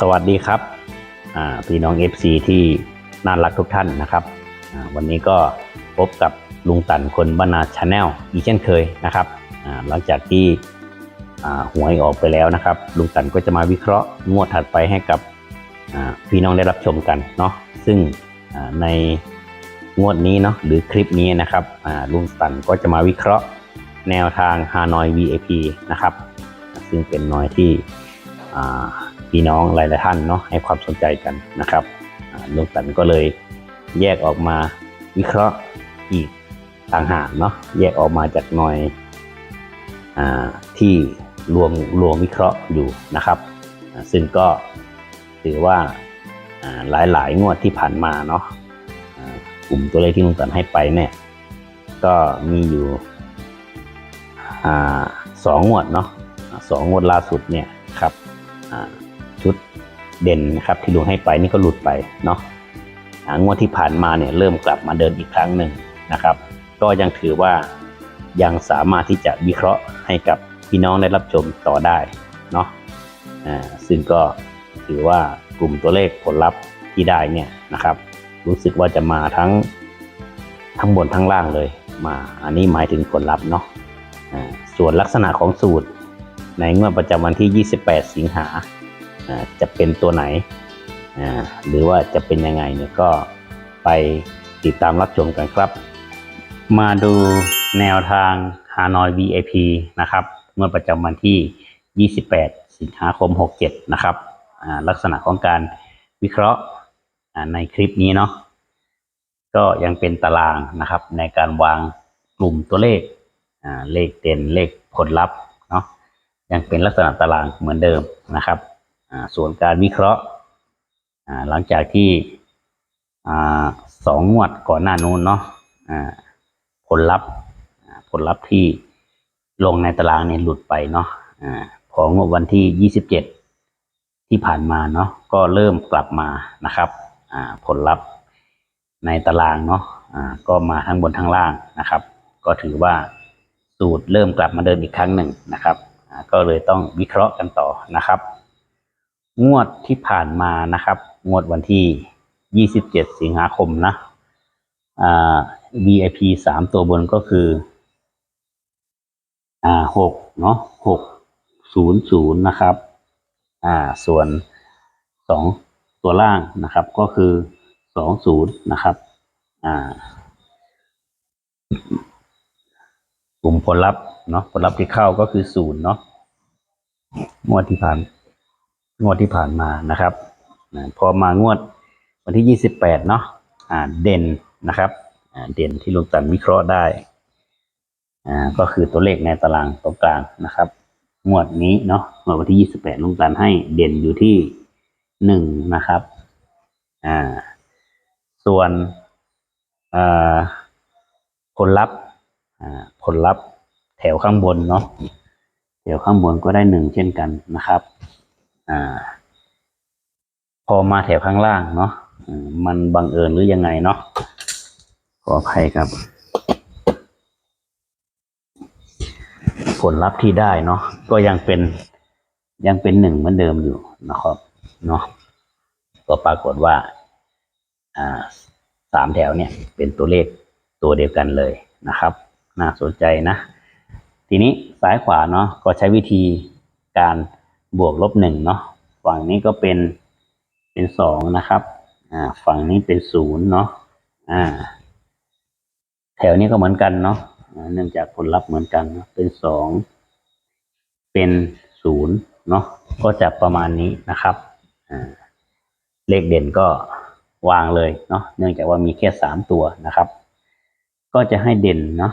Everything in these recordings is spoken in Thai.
สวัสดีครับพี่น้อง FC ที่น่ารักทุกท่านนะครับวันนี้ก็พบกับลุงตันคนบรรณาชาแนลอีกเช่นเคยนะครับหลังจากที่หวยออกไปแล้วนะครับ ลุงตันก็จะมาวิเคราะห์งวดถัดไปให้กับพี่น้องได้รับชมกันเนาะซึ่งในงวดนี้เนาะหรือคลิปนี้นะครับลุงตันก็จะมาวิเคราะห์แนวทางฮานอย VIP นะครับ ซึ่งเป็นหน่อยที่ พี่น้องหลายๆท่านเนาะให้ความสนใจกันนะครับลุงตันก็เลยแยกออกมาวิเคราะห์อีกต่างหากเนาะแยกออกมาจากหน่อยอที่รวมรวมวิเคราะห์อยู่นะครับ ซึ่งก็ถือว่าหลายหลายๆงวดที่ผ่านมาเนาะกลุ่มตัวเลขที่ลุงตันให้ไปเนี่ยก็มีอยู่อสองงวดเนาะสองงวดล่าสุดเนี่ยครับ ชุดเด่นนะครับที่ลุงให้ไปนี่ก็หลุดไปเนาะอ่างวดที่ผ่านมาเนี่ยเริ่มกลับมาเดินอีกครั้งหนึ่งนะครับ ก็ยังถือว่ายังสามารถที่จะวิเคราะห์ให้กับพี่น้องได้รับชมต่อได้เนาะอ่าซึ่งก็ถือว่ากลุ่มตัวเลขผลลัพธ์ที่ได้เนี่ยนะครับ รู้สึกว่าจะมาทั้งทั้งบนทั้งล่างเลยมาอันนี้หมายถึงผลลัพธ์เนาะอ่าส่วนลักษณะของสูตรในงวดประจำวันที่ 28 สิงหา จะเป็นตัวไหน หรือว่าจะเป็นยังไงเนี่ยก็ไปติดตามรับชมกันครับ มาดูแนวทาง Hanoi VIP นะครับ เมื่อประจำวันที่ 28 สิงหาคม 67 นะครับลักษณะของการวิเคราะห์ในคลิปนี้เนาะก็ยังเป็นตารางนะครับ ในการวางกลุ่มตัวเลขเลขเด่นเลขผลลัพธ์เนาะยังเป็นลักษณะตารางเหมือนเดิมนะครับ ส่วนการวิเคราะห์หลังจากที่สองงวดก่อนหน้านู้นเนาะผลลัพธ์ผลลัพธ์ที่ลงในตารางเนี่ยหลุดไปเนาะอ่าพองวดวันที่ยี่สิบเจ็ดที่ผ่านมาเนาะก็เริ่มกลับมานะครับผลลัพธ์ในตารางเนาะก็มาทั้งบนทั้งล่างนะครับ ก็ถือว่าสูตรเริ่มกลับมาเดินอีกครั้งหนึ่งนะครับ ก็เลยต้องวิเคราะห์กันต่อนะครับ งวดที่ผ่านมานะครับ งวดวันที่ 27 สิงหาคมนะอ่า VIP สามตัวบนก็คือ อ่าหกเนาะหกศูนย์ศูนย์นะครับ อ่า ส่วนสองตัวล่างนะครับ ก็คือสองศูนย์นะครับ อ่ากลุ่มผลลัพธ์เนาะผลลัพธ์ที่เข้าก็คือศูนย์เนาะงวดที่ผ่าน งวดที่ผ่านมานะครับพอมางวดวันที่ยี่สิบแปดเนาะอ่าเด่นนะครับเด่นที่ลุงตันวิเคราะห์ได้ก็คือตัวเลขในตารางตรงกลางนะครับ งวดนี้เนาะงวดวันที่ยี่สิบแปดลุงตันให้เด่นอยู่ที่หนึ่งนะครับส่วนผลลัพธ์ผลลัพธ์แถวข้างบนเนาะแถวข้างบนก็ได้หนึ่งเช่นกันนะครับ อ่า พอมาแถวข้างล่างเนาะมมันบังเอิญหรือยังไงเนาะขออภัยครับ ผลลัพธ์ที่ได้เนาะก็ยังเป็นยังเป็นหนึ่งเหมือนเดิมอยู่นะครับเนาะก็ปรากฏว่า อ่าสามแถวเนี่ย เป็นตัวเลขตัวเดียวกันเลยนะครับ น่าสนใจนะ ทีนี้ซ้ายขวาเนาะก็ใช้วิธีการ บวกลบหนึ่งเนาะฝั่งนี้ก็เป็นเป็นสองนะครับ อ่า ฝั่งนี้เป็นศูนย์เนาะอ่า แถวนี้ก็เหมือนกันเนาะเนื่องจากผลลัพธ์เหมือนกันเป็นสองเป็นศูนย์เนาะก็จะประมาณนี้นะครับอ่าเลขเด่นก็วางเลยเนาะเนื่องจากว่ามีแค่สามตัวนะครับ ก็จะให้เด่นเนาะ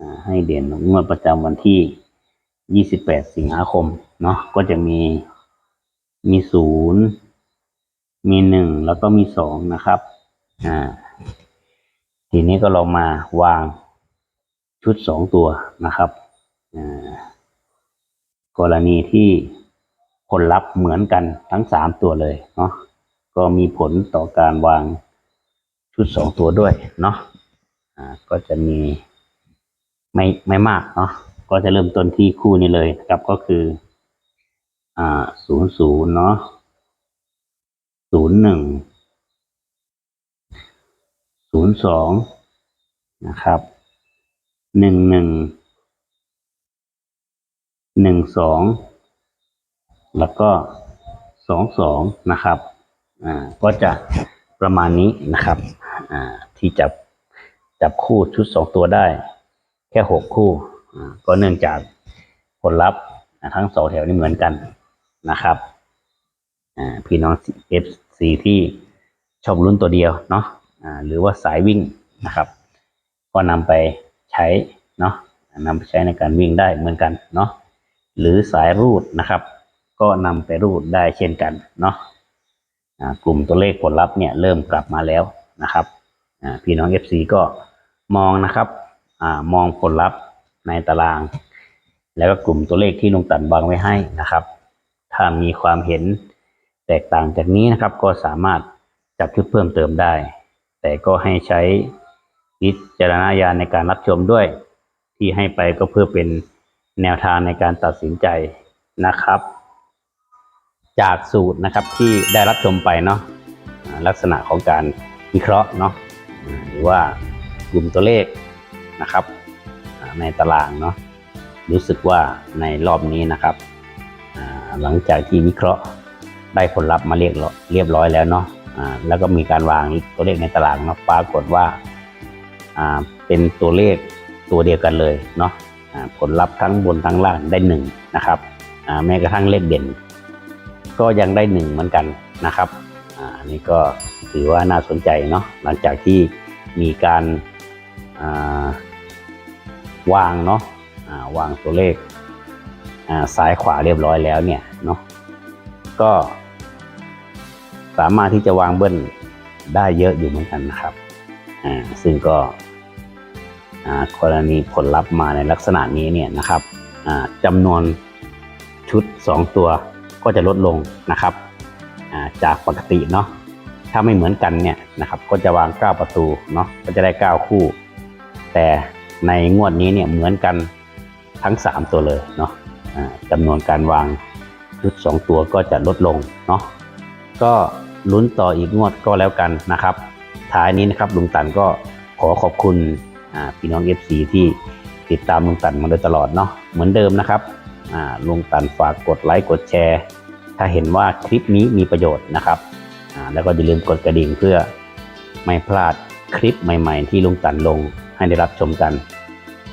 อ่าให้เด่นงวดประจำวันที่ 28 สิงหาคม เนาะก็จะมีมีศูนย์มีหนึ่งแล้วก็มีสองนะครับอ่าทีนี้ก็ลองมาวางชุดสองตัวนะครับอ่ากรณีที่ผลลัพธ์เหมือนกันทั้งสามตัวเลยเนาะก็มีผลต่อการวางชุดสองตัวด้วยเนาะอ่าก็จะมีไม่ไม่มากเนาะก็จะเริ่มต้นที่คู่นี้เลยนะครับก็คือ อ่าศูนย์ศูนย์เนาะศูนย์หนึ่งศูนย์สองนะครับหนึ่งหนึ่งหนึ่งสองแล้วก็สองสองนะครับอ่าก็จะประมาณนี้นะครับอ่าที่จับจับคู่ชุดสองตัวได้ แค่หกคู่อ่าก็เนื่องจากผลลัพธ์ทั้งสองแถวนี้เหมือนกัน นะครับพี่น้อง FC ที่ชอบลุ้นตัวเดียวเนาะหรือว่าสายวิ่งนะครับ ก็นำไปใช้เนาะนำไปใช้ในการวิ่งได้เหมือนกันเนาะหรือสายรูดนะครับ ก็นำไปรูดได้เช่นกันเนาะกลุ่มตัวเลขผลลัพธ์เนี่ยเริ่มกลับมาแล้วนะครับพี่น้อง FC ก็มองนะครับอมองผลลัพธ์ในตาราง แล้วก็กลุ่มตัวเลขที่ลงตันวางไว้ให้นะครับ ถ้ามีความเห็นแตกต่างจากนี้นะครับ ก็สามารถจับชุดเพิ่มเติมได้ แต่ก็ให้ใช้วิจารณญาณในการรับชมด้วย ที่ให้ไปก็เพื่อเป็นแนวทางในการตัดสินใจนะครับ จากสูตรนะครับที่ได้รับชมไปเนาะลักษณะของการวิเคราะห์เนาะหรือว่ากลุ่มตัวเลขนะครับ ในตารางเนาะรู้สึกว่าในรอบนี้นะครับ หลังจากที่วิเคราะห์ได้ผลลัพธ์มาเรียบร้อยเรียบร้อยแล้วเนาะแล้วก็มีการวางตัวเลขในตารางเนาะปรากฏว่าอ่าเป็นตัวเลขตัวเดียวกันเลยเนาะผลลัพธ์ทั้งบนทั้งล่างได้หนึ่งนะครับแม้กระทั่งเลขเด่น ก็ยังได้หนึ่งเหมือนกันนะครับอันนี้ก็ถือว่าน่าสนใจเนาะหลังจากที่มีการาวางเนาะอ่าวางตัวเลข ซ้ายขวาเรียบร้อยแล้วเนี่ยเนาะก็สามารถที่จะวางเบิ้ลได้เยอะอยู่เหมือนกันนะครับอ่าซึ่งก็อ่ากรณีผลลัพธ์มาในลักษณะนี้เนี่ยนะครับอ่าจำนวนชุด 2 ตัวก็จะลดลงนะครับอ่าจากปกติเนาะถ้าไม่เหมือนกันเนี่ยนะครับก็จะวาง 9 ประตูเนาะก็จะได้ 9 คู่ แต่ในงวดนี้เนี่ยเหมือนกันทั้ง 3 ตัวเลยเนาะ จำนวนการวางชุด 2 ตัวก็จะลดลงเนาะก็ลุ้นต่ออีกงวดก็แล้วกันนะครับ ท้ายนี้นะครับลุงตันก็ขอขอบคุณพี่น้อง FC ที่ติดตามลุงตันมาโดยตลอดเนาะเหมือนเดิมนะครับลุงตันฝากกดไลค์กดแชร์ ถ้าเห็นว่าคลิปนี้มีประโยชน์นะครับแล้วก็อย่าลืมกดกระดิ่งเพื่อไม่พลาดคลิปใหม่ ๆ ที่ลุงตันลงให้ได้รับชมกัน